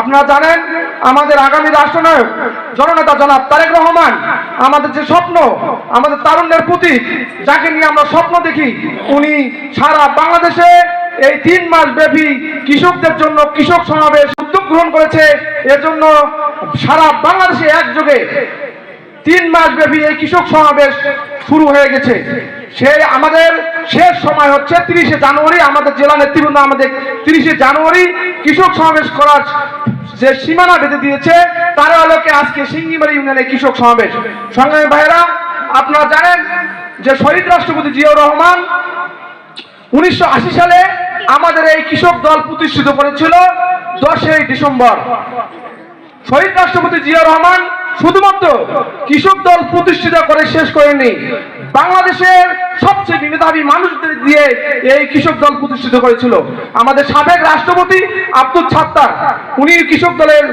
আপনারা জানেন, আমাদের আগামী রাষ্ট্রনায়ক জননেতা জনাব তারেক রহমান আমাদের যে স্বপ্ন, আমাদের তারুণ্যের প্রতীক, যাকে নিয়ে আমরা স্বপ্ন দেখি, উনি সারা বাংলাদেশে এই তিন মাস ব্যাপী কৃষকদের জন্য কৃষক সমাবেশ উদ্যোগ গ্রহণ করেছে। এজন্য সারা বাংলাদেশে একযোগে তিন মাস ব্যাপী এই কৃষক সমাবেশ শুরু হয়ে গেছে। সেই আমাদের শেষ সময় হচ্ছে তিরিশে জানুয়ারি, আমাদের জেলা নেতৃবৃন্দ আমাদের তিরিশে জানুয়ারি কৃষক সমাবেশ করার যে সীমানা বেঁধে দিয়েছে, তার আলোকে আজকে সিঙ্গিমারি ইউনিয়নে কৃষক সমাবেশ। সংগ্রামী ভাইরা আপনারা জানেন যে শহীদ রাষ্ট্রপতি জিয়াউর রহমান উনিশশো আশি সালে আমাদের এই কৃষক দল প্রতিষ্ঠিত করেছিল দশই ডিসেম্বর। শহীদ রাষ্ট্রপতি জিয়া রহমান শুধুমাত্র কৃষক দল প্রতিষ্ঠিত করে শেষ করেনি বাংলাদেশের সবচেয়ে মেধাবী মানুষদের দিয়ে এই কৃষক দল প্রতিষ্ঠিত করেছিল। আমাদের সাবেক রাষ্ট্রপতি আব্দুল ছাত্তার, উনি কৃষক দলের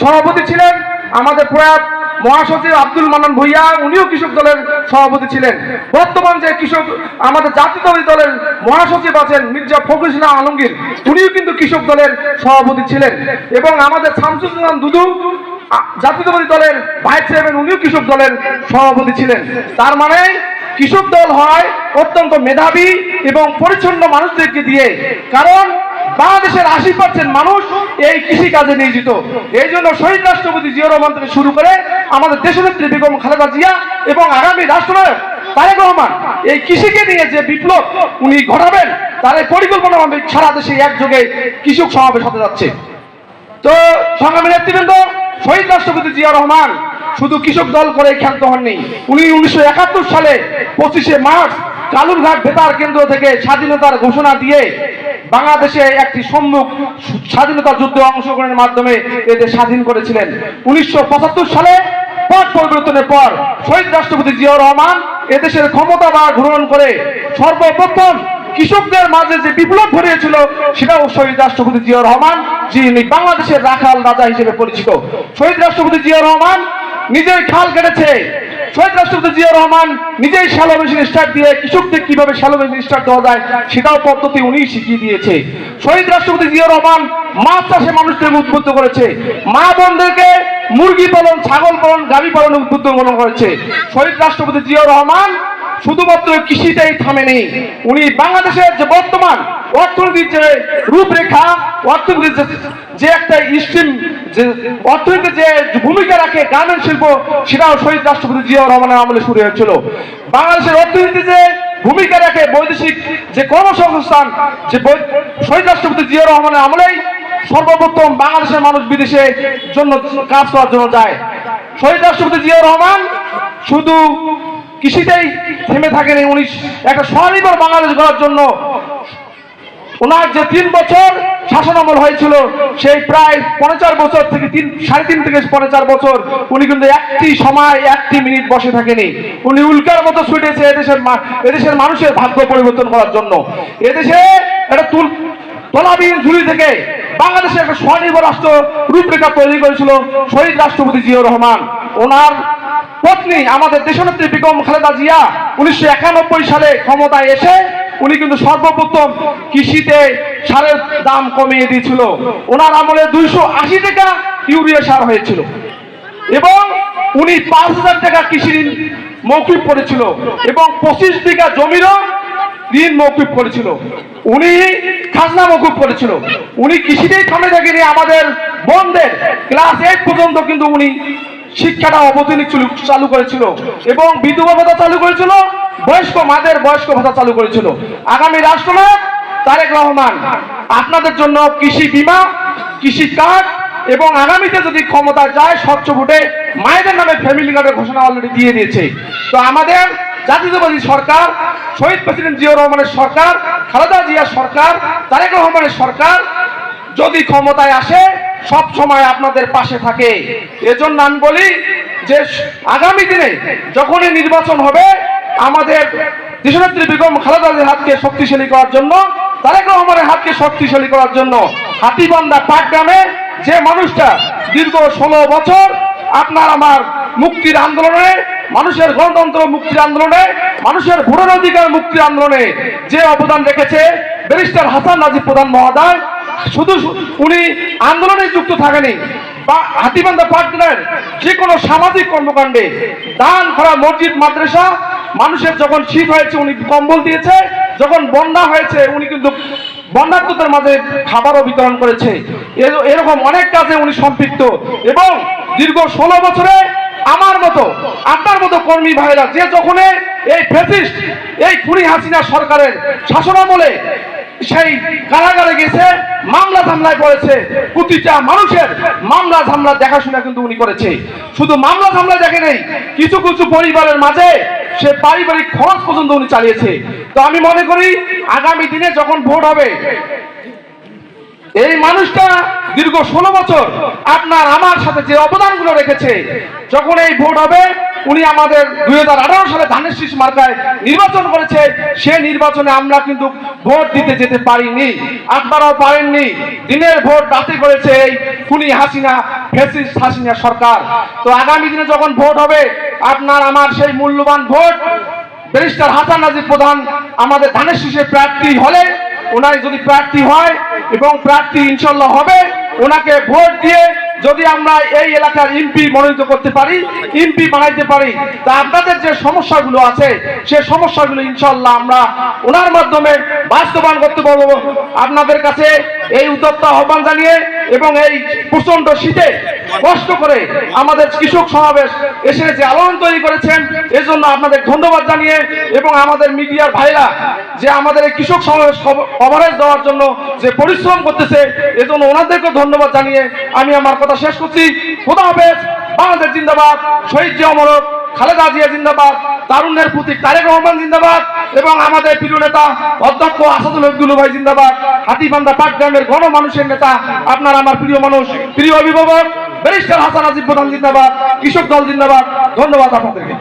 সভাপতি ছিলেন। আমাদের প্রয়াত মহাসচিব আব্দুল মান্নান ভুইয়া, উনিও কৃষক দলের সভাপতি ছিলেন। বর্তমান যে কৃষক, আমাদের জাতীয়তাবাদী দলের মহাসচিব আছেন মির্জা ফখরুল আলমগীর, উনিও কিন্তু কৃষক দলের সভাপতি ছিলেন। এবং আমাদের শামসুজ্জামান দুদু জাতীয়তাবাদী দলের ভাইস চেয়ারম্যান উনিও কৃষক দলের সভাপতি ছিলেন। তার মানে কৃষক দল হয় অত্যন্ত মেধাবী এবং পরিচ্ছন্ন মানুষদেরকে দিয়ে। কারণ বাংলাদেশের আশি পার্সেন্ট মানুষ এই কৃষি কাজে নিয়োজিত। এই জন্য শহীদ রাষ্ট্রপতি জিয়া রহমান থেকে শুরু করে আমাদের দেশনেত্রী বেগম খালেদা জিয়া এবং আগামী রাষ্ট্রনায়ক তারেক রহমান এই কৃষিকে নিয়ে যে বিপ্লব উনি ঘটাবেন, তার পরিকল্পনা আমাদের সারা দেশে একযোগে কৃষক সমাবেশ হতে যাচ্ছে। তো সংগ্রামী নেতৃবৃন্দ শহীদ রাষ্ট্রপতি জিয়া রহমান শুধু কৃষক দল করে খ্যাত হননি। উনি উনিশশো একাত্তর সালে পঁচিশে মার্চ কালুরঘাট বেতার কেন্দ্র থেকে স্বাধীনতার ঘোষণা দিয়ে বাংলাদেশে একটি সম্মুখ স্বাধীনতা যুদ্ধে অংশগ্রহণের মাধ্যমে এদের স্বাধীন করেছিলেন। উনিশশো পঁচাত্তর সালে পট পরিবর্তনের পর শহীদ রাষ্ট্রপতি জিয়াউর রহমান এদেশের ক্ষমতা বা গ্রহণ করে সর্বপ্রথম কৃষকদের মাঝে যে বিপ্লব ঘটিয়েছিল সেটাও শহীদ রাষ্ট্রপতি জিয়াউর রহমান, যিনি বাংলাদেশের রাখাল রাজা হিসেবে পরিচিত। শহীদ রাষ্ট্রপতি জিয়াউর রহমান নিজেই খাল কেটেছে। শহীদ রাষ্ট্রপতি জিয়া রহমান নিজেই শ্যালো মেশিন স্টার্ট দিয়ে কৃষকদের কীভাবে শ্যালো মেশিন স্টার্ট দেওয়া যায়, সেটাও পদ্ধতি উনি শিখিয়ে দিয়েছে। শহীদ রাষ্ট্রপতি জিয়াউর রহমান মাছ চাষে মানুষদের উদ্বুদ্ধ করেছে। মা বোনদেরকে মুরগি পালন, ছাগল পালন, গাভী পালনে উদ্বুদ্ধ করেছে। শহীদ রাষ্ট্রপতি জিয়াউর রহমান শুধুমাত্র কৃষিটাই থামেনি উনি বাংলাদেশের যে বর্তমান অর্থনীতির যে রূপরেখা, অর্থনীতির যে- একটা স্ট্রিম, যে অর্থনীতির যে ভূমিকা রাখে গার্মেন্ট শিল্প, সেটাও শহীদ রাষ্ট্রপতি জিয়াউর রহমানের আমলে শুরু হয়েছিল। বাংলাদেশের অর্থনীতি যে ভূমিকা রাখে বৈদেশিক যে কর্মসংস্থান, যে শহীদ রাষ্ট্রপতি জিয়া রহমানের আমলেই সর্বপ্রথম বাংলাদেশের মানুষ বিদেশে জন্য কাজ করার জন্য যায়। শহীদ রাষ্ট্রপতি জিয়াউর রহমান শুধু কৃষিতেই থেমে থাকেনি উনি একটা স্বনির্ভর বাংলাদেশ গড়ার জন্য। ওনার যে তিন বছর শাসন আমল হয়েছিল, সেই প্রায় পনেচার বছর থেকে তিন সাড়ে তিন থেকে পনেচার বছর উনি কিন্তু একটি সময়, একটি মিনিট বসে থাকেনি। উনি উল্কার মতো ছুটেছে এদেশের এদেশের মানুষের ভাগ্য পরিবর্তন করার জন্য। এদেশে একটা তুল তলাবিহীন ঝুলি থেকে বাংলাদেশে একটা স্বনির্ভর রাষ্ট্র রূপরেখা তৈরি করেছিল শহীদ রাষ্ট্রপতি জিয়াউর রহমান। ওনার পত্নী, আমাদের দেশনেত্রী বেগম খালেদা জিয়া, উনিশশো একানব্বই সালে ক্ষমতায় এসে উনি কিন্তু সর্বপ্রথম কৃষিতে সারের দাম কমিয়ে দিয়েছিল। ওনার আমলে দুইশো আশি টাকা ইউরিয়া সার হয়েছিল। এবং উনি পাঁচ হাজার টাকা কৃষি ঋণ মৌকুব করেছিল এবং পঁচিশ বিঘা জমিরও ঋণ মৌকুব করেছিল। উনি খাজনা মৌকুব করেছিল। উনি কৃষিতেই থামে থাকেনি, আমাদের বোনদের ক্লাস এইট পর্যন্ত কিন্তু উনি শিক্ষাটা অবদানিক চালু- করেছিল এবং বিধবা ভাতা চালু করেছিল, বয়স্ক মাদের বয়স্ক ভাতা চালু করেছিল। আগামী রাষ্ট্রনায়ক তারেক রহমান, আপনাদের জন্য কৃষি বীমা, কৃষি কার্ড এবং আগামীতে যদি ক্ষমতায় যায়, স্বচ্ছ ভোটে মায়েদের নামে ফ্যামিলি কার্ডের ঘোষণা অলরেডি দিয়ে দিয়েছে। তো আমাদের জাতীয়তাবাদী সরকার, শহীদ প্রেসিডেন্ট জিয়াউর রহমানের সরকার, খালেদা জিয়ার সরকার, তারেক রহমানের সরকার যদি ক্ষমতায় আসে সব সময় আপনাদের পাশে থাকে। এজন্য আমি বলি যে আগামী দিনে যখনই নির্বাচন হবে, আমাদের দেশনেত্রী বেগম খালেদা হাতকে শক্তিশালী করার জন্য, তারেক রহমানের হাতকে শক্তিশালী করার জন্য হাতিবান্ধা পাটগ্রামে যে মানুষটা দীর্ঘ ষোলো বছর আপনার আমার মুক্তির আন্দোলনে, মানুষের গণতন্ত্র মুক্তির আন্দোলনে, মানুষের ভোটার অধিকার মুক্তির আন্দোলনে যে অবদান রেখেছে, ব্যারিস্টার হাসান নাজিব প্রধান মহোদয় শুধু উনি আন্দোলনে যুক্ত থাকেনি, বা হাতিবান্ধা পাটগ্রামের যে কোনো সামাজিক কর্মকাণ্ডে দান করা মসজিদ, মাদ্রাসা, মানুষের যখন শীত হয়েছে, উনি কম্বল দিয়েছে, যখন বন্যা হয়েছে, উনি কিন্তু বন্যার্থদের মাঝে খাবারও বিতরণ করেছে। এর- এরকম অনেক কাজে উনি সম্পৃক্ত এবং দীর্ঘ ষোলো বছরে আমার মতো, আপনার মতো কর্মী ভাইরা যে যখন এই ফেসিস্ট, এই খুনি হাসিনা সরকারের শাসনামলে সেই কারাগারে গেছে, মামলা ঝামলায় পড়েছে। প্রতিটা মানুষের মামলা ঝামলা দেখাশোনা কিন্তু উনি করেছে। শুধু মামলা ঝামলা দেখে নেই, কিছু কিছু পরিবারের মাঝে সে পারিবারিক খরচ পর্যন্ত উনি চালিয়েছে। তো আমি মনে করি, আগামী দিনে যখন ভোট হবে, এই মানুষটা দীর্ঘ ষোলো বছর আপনার আমার সাথে যে অবদানগুলো রেখেছে, যখন এই ভোট হবে উনি আমাদের দুই হাজার আঠারো সালে ধানের শীষ মার্কায় নির্বাচন করেছে। সে নির্বাচনে আমরা কিন্তু ভোট দিতে যেতে পারিনি। আপনারাও পারেননি। দিনের ভোট রাতে করেছে এই খুনি হাসিনা ফেসিস হাসিনা সরকার। তো আগামী দিনে যখন ভোট হবে, আপনার আমার সেই মূল্যবান ভোট, ব্যারিস্টার হাসান নাজির প্রধান আমাদের ধানের শীষের প্রার্থী হলে, ওনার যদি প্রার্থী হয় এবং প্রার্থী ইনশাল্লাহ হবে, ওনাকে ভোট দিয়ে যদি আমরা এই এলাকার ইমপি মনোনীত করতে পারি ইমপি বানাইতে পারি, তা আপনাদের যে সমস্যাগুলো আছে, সে সমস্যাগুলো ইনশাল্লাহ আমরা ওনার মাধ্যমে বাস্তবায়ন করতে পারব। আপনাদের কাছে এই উদ্যোক্তা আহ্বান জানিয়ে এবং এই প্রচণ্ড শীতে কষ্ট করে আমাদের কৃষক সমাবেশ এসে যে আলোড়ন তৈরি করেছেন, এজন্য আপনাদের ধন্যবাদ জানিয়ে এবং আমাদের মিডিয়ার ভাইরা যে আমাদের এই কৃষক সমাবেশ কভারেজ দেওয়ার জন্য যে পরিশ্রম করতেছে, এজন্য ওনাদেরকে ধন্যবাদ জানিয়ে আমি আমার কথা শেষ করছি। খোদা হাফেজ, বাংলাদেশ জিন্দাবাদ, শহীদ জিয়া অমরক খালেদা জিয়া জিন্দাবাদ, তারুণ্যের প্রতীক তারেক রহমান জিন্দাবাদ এবং আমাদের প্রিয় নেতা অধ্যক্ষ আসাদুল হকদুল ভাই জিন্দাবাদ, হাতিবান্ধা পাটগ্রামের গণ মানুষের নেতা, আপনার আমার প্রিয় মানুষ, প্রিয় অভিভাবক ব্যারিস্টার হাসান আজিব প্রধান জিন্দাবাদ কৃষক দল জিন্দাবাদ। ধন্যবাদ আপনাদেরকে।